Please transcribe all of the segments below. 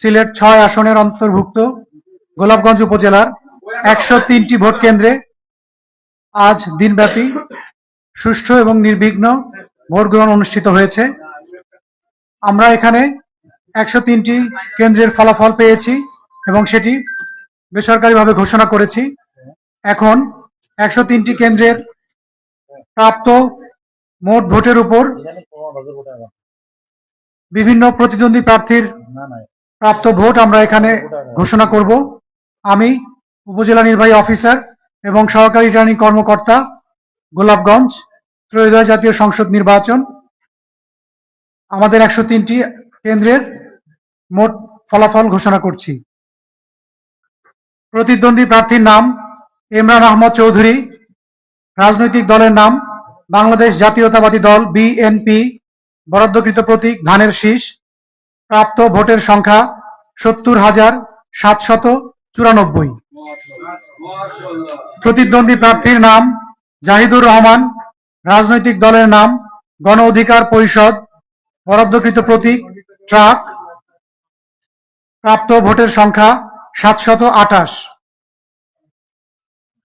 সিলেট ছয় আসনের অন্তর্ভুক্ত গোলাপগঞ্জ উপজেলার একশো তিনটি ভোট কেন্দ্রে আজ দিনব্যাপী সুষ্ঠু এবং নির্বিঘ্ন ভোট গ্রহণ অনুষ্ঠিত হয়েছে। আমরা এখানে একশো তিনটি কেন্দ্রের ফলাফল পেয়েছি এবং সেটি বেসরকারিভাবে ঘোষণা করেছি। এখন একশো তিনটি কেন্দ্রের প্রাপ্ত মোট ভোটের উপর বিভিন্ন প্রতিদ্বন্দ্বী প্রার্থীর প্রাপ্ত ভোট আমরা এখানে ঘোষণা করব। আমি উপজেলা নির্বাহী অফিসার এবং সহকারী রিটার্নিং কর্মকর্তা গোলাপগঞ্জ ত্রয়োদশ জাতীয় সংসদ নির্বাচন। আমাদের একশো তিনটি কেন্দ্রের মোট ফলাফল ঘোষণা করছি। প্রতিদ্বন্দ্বী প্রার্থীর নাম ইমরান আহমদ চৌধুরী। রাজনৈতিক দলের নাম বাংলাদেশ জাতীয়তাবাদী দল বিএনপি। বরাদ্দকৃত প্রতীক ধানের শীষ। প্রাপ্ত ভোটের সংখ্যা সত্তর হাজার সাতশত চুরানব্বই। প্রতিদ্বন্দ্বী প্রার্থীর নাম জাহিদুর রহমান, রাজনৈতিক দলের নাম গণ অধিকার পরিষদ, বরাদ্দকৃত প্রতীক ট্রাক, প্রাপ্ত ভোটের সংখ্যা সাতশত আঠাশ।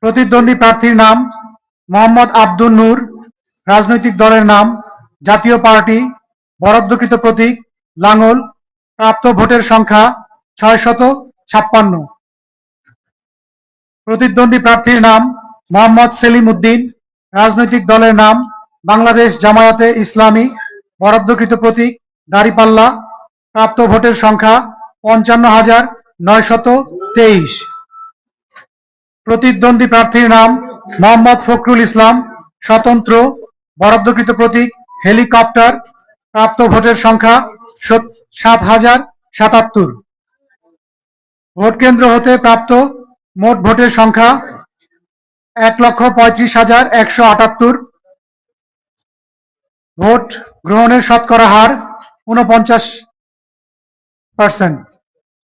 প্রতিদ্বন্দ্বী প্রার্থীর নাম মোহাম্মদ আব্দুল নূর, রাজনৈতিক দলের নাম জাতীয় পার্টি, বরাদ্দকৃত প্রতীক লাঙ্গল প্রাপ্ত ভোটের সংখ্যা ছয়শত ছাপ্পান্ন। প্রতিদ্বন্দ্বী প্রার্থীর নাম মোহাম্মদ সেলিম উদ্দিন। রাজনৈতিক দলের নাম বাংলাদেশ জামায়াতে ইসলামী। বরাদ্দকৃত প্রতীক দাঁড়িপাল্লা। প্রাপ্ত ভোটের সংখ্যা পঞ্চান্ন হাজার নয়শত তেইশ। প্রতিদ্বন্দ্বী প্রার্থীর নাম মোহাম্মদ ফখরুল ইসলাম। স্বতন্ত্র, বরাদ্দকৃত প্রতীক হেলিকপ্টার। প্রাপ্ত ভোটের সংখ্যা সাত হাজার সাতাত্তর। ভোট কেন্দ্র হতে প্রাপ্ত মোট ভোটের সংখ্যা এক লক্ষ পঁয়ত্রিশ হাজার একশো আটাত্তর। ভোট গ্রহণের শতকরা হার উনপঞ্চাশ পার্সেন্ট